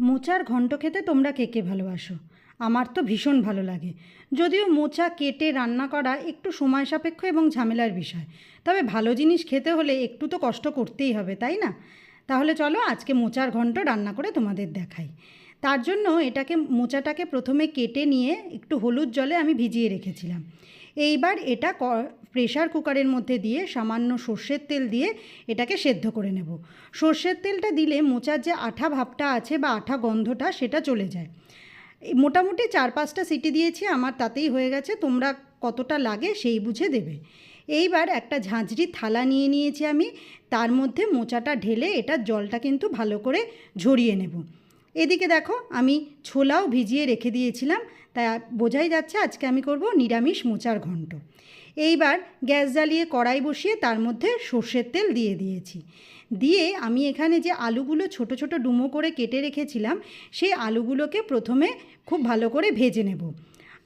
মোচার ঘন্ট খেতে তোমরা কে কে ভালোবাসো? আমার তো ভীষণ ভালো লাগে। যদিও মোচা কেটে রান্না করা একটু সময় সাপেক্ষ এবং ঝামেলার বিষয়, তবে ভালো জিনিস খেতে হলে একটু তো কষ্ট করতেই হবে, তাই না? তাহলে চলো আজকে মোচার ঘন্ট রান্না করে তোমাদের দেখাই। তার জন্য এটাকে, মোচাটাকে প্রথমে কেটে নিয়ে একটু হলুদ জলে আমি ভিজিয়ে রেখেছিলাম। এইবার এটা প্রেশার কুকারের মধ্যে দিয়ে সামান্য সর্ষের তেল দিয়ে এটাকে সেদ্ধ করে নেব। সর্ষের তেলটা দিলে মোচার যে আঠা ভাবটা আছে বা আঠা গন্ধটা সেটা চলে যায়। মোটামুটি চার পাঁচটা সিটি দিয়েছি, আমার তাতেই হয়ে গেছে, তোমরা কতটা লাগে সেই বুঝে দেবে। এইবার একটা ঝাঁঝরি থালা নিয়ে নিয়েছি আমি, তার মধ্যে মোচাটা ঢেলে এটা জলটা কিন্তু ভালো করে ঝরিয়ে নেব। এদিকে দেখো, আমি ছোলাও ভিজিয়ে রেখে দিয়েছিলাম, তাই বোঝাই যাচ্ছে আজকে আমি করব নিরামিষ মোচার ঘন্ট। এইবার গ্যাস জ্বালিয়ে কড়াই বসিয়ে তার মধ্যে সর্ষের তেল দিয়ে দিয়েছি। দিয়ে আমি এখানে যে আলুগুলো ছোট ছোট ডুমো করে কেটে রেখেছিলাম, সেই আলুগুলোকে প্রথমে খুব ভালো করে ভেজে নেব।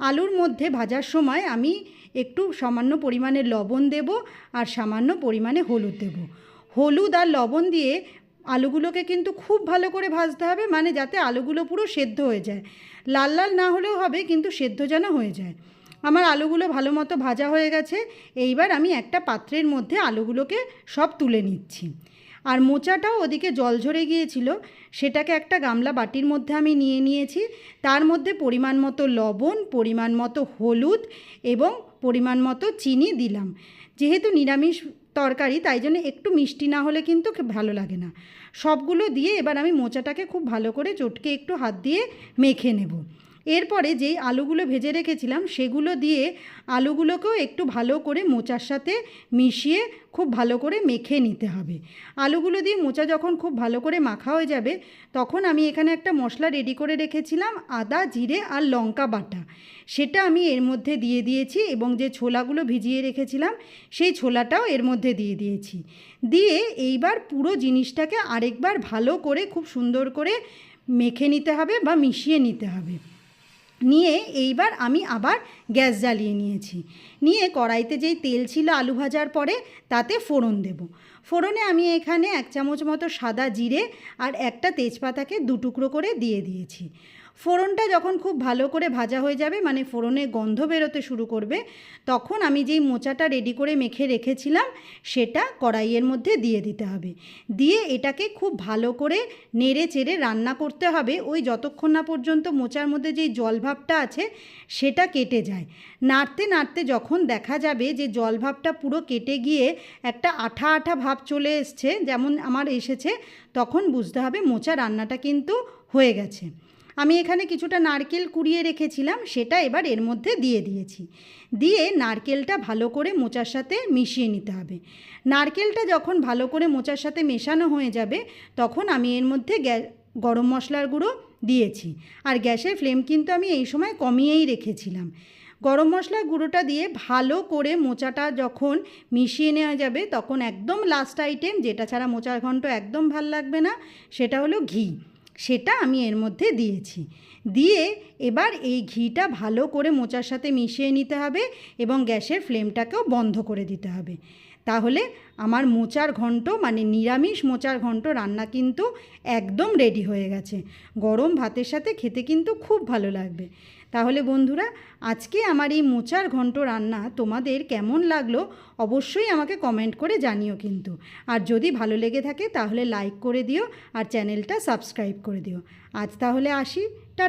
আলুর মধ্যে ভাজার সময় আমি একটু সামান্য পরিমাণে লবণ দেব আর সামান্য পরিমাণে হলুদ দেব। হলুদ আর লবণ দিয়ে আলুগুলোকে কিন্তু খুব ভালো করে ভাজতে হবে মানে যাতে আলুগুলো পুরো সেদ্ধ হয়ে যায়। লাল লাল না হলেও হবে, কিন্তু সেদ্ধ যেন হয়ে যায়। আমার আলুগুলো ভালো মতো ভাজা হয়ে গেছে, এইবার আমি একটা পাত্রের মধ্যে আলুগুলোকে সব তুলে নিচ্ছি। আর মোচাটাও ওদিকে জল ঝরে গিয়েছিল, সেটাকে একটা গামলা বাটির মধ্যে আমি নিয়ে নিয়েছি। তার মধ্যে পরিমাণ মতো লবণ, পরিমাণ মতো হলুদ এবং পরিমাণ মতো চিনি দিলাম। যেহেতু নিরামিষ তরকারি, তাই জন্য একটু মিষ্টি না হলে কিন্তু ভালো লাগে না। সবগুলো দিয়ে এবার আমি মোচাটাকে খুব ভালো করে চটকে একটু হাত দিয়ে মেখে নেব। এরপরে যেই আলুগুলো ভেজে রেখেছিলাম, সেগুলো দিয়ে আলুগুলোকেও একটু ভালো করে মোচার সাথে মিশিয়ে খুব ভালো করে মেখে নিতে হবে। আলুগুলো দিয়ে মোচা যখন খুব ভালো করে মাখা হয়ে যাবে, তখন আমি এখানে একটা মশলা রেডি করে রেখেছিলাম, আদা, জিরে আর লঙ্কা বাটা। সেটা আমি এর মধ্যে দিয়ে দিয়েছি এবং যে ছোলাগুলো ভিজিয়ে রেখেছিলাম, সেই ছোলাটাও এর মধ্যে দিয়ে দিয়েছি। দিয়ে এইবার পুরো জিনিসটাকে আরেকবার ভালো করে খুব সুন্দর করে মেখে নিতে হবে বা মিশিয়ে নিতে হবে। নিয়ে এইবার আমি আবার গ্যাস জ্বালিয়ে নিয়েছি। নিয়ে কড়াইতে যেই তেল ছিল আলু ভাজার পরে তাতে ফোড়ন দেব। ফোড়নে আমি এখানে এক চামচ মতো সাদা জিরে আর একটা তেজপাতাকে দু টুকরো করে দিয়ে দিয়েছি। ফোড়নটা যখন খুব ভালো করে ভাজা হয়ে যাবে মানে ফোড়নে গন্ধ বেরোতে শুরু করবে, তখন আমি যেই মোচাটা রেডি করে মেখে রেখেছিলাম, সেটা কড়াইয়ের মধ্যে দিয়ে দিতে হবে। দিয়ে এটাকে খুব ভালো করে নেড়ে চেড়ে রান্না করতে হবে। ওই যতক্ষণ না পর্যন্ত মোচার মধ্যে যেই জলভাবটা আছে, সেটা কেটে যায়। নাড়তে নাড়তে যখন দেখা যাবে যে জলভাবটা পুরো কেটে গিয়ে একটা আঠা আঠা ভাব চলে এসছে, যেমন আমার এসেছে, তখন বুঝতে হবে মোচা রান্নাটা কিন্তু হয়ে গেছে। আমি এখানে কিছুটা নারকেল কুড়িয়ে রেখেছিলাম, সেটা এবার এর মধ্যে দিয়ে দিয়েছি। দিয়ে নারকেলটা ভালো করে মোচার সাথে মিশিয়ে নিতে হবে। নারকেলটা যখন ভালো করে মোচার সাথে মেশানো হয়ে যাবে, তখন আমি এর মধ্যে গ্যা, গরম মশলার গুঁড়ো দিয়েছি। আর গ্যাসের ফ্লেম কিন্তু আমি এই সময় কমিয়েই রেখেছিলাম। গরম মশলার গুঁড়োটা দিয়ে ভালো করে মোচাটা যখন মিশিয়ে নেওয়া যাবে, তখন একদম লাস্ট আইটেম যেটা ছাড়া মোচার ঘন্ট একদম ভালো লাগবে না, সেটা হলো ঘি। সেটা আমি এর মধ্যে দিয়েছি। দিয়ে এবার এই ঘিটা ভালো করে মোচার সাথে মিশিয়ে নিতে হবে এবং গ্যাসের ফ্লেমটাকেও বন্ধ করে দিতে হবে। তাহলে আমার মোচার ঘন্ট মানে নিরামিষ মোচার ঘন্ট রান্না কিন্তু একদম রেডি হয়ে গেছে। গরম ভাতের সাথে খেতে কিন্তু খুব ভালো লাগবে। তাহলে বন্ধুরা, আজকে আমার এই মোচার ঘন্ট রান্না তোমাদের কেমন লাগল অবশ্যই আমাকে কমেন্ট করে জানিও কিন্তু। আর যদি ভালো লেগে থাকে তাহলে লাইক করে দিও আর চ্যানেলটা সাবস্ক্রাইব করে দিও। আজ তাহলে আসি।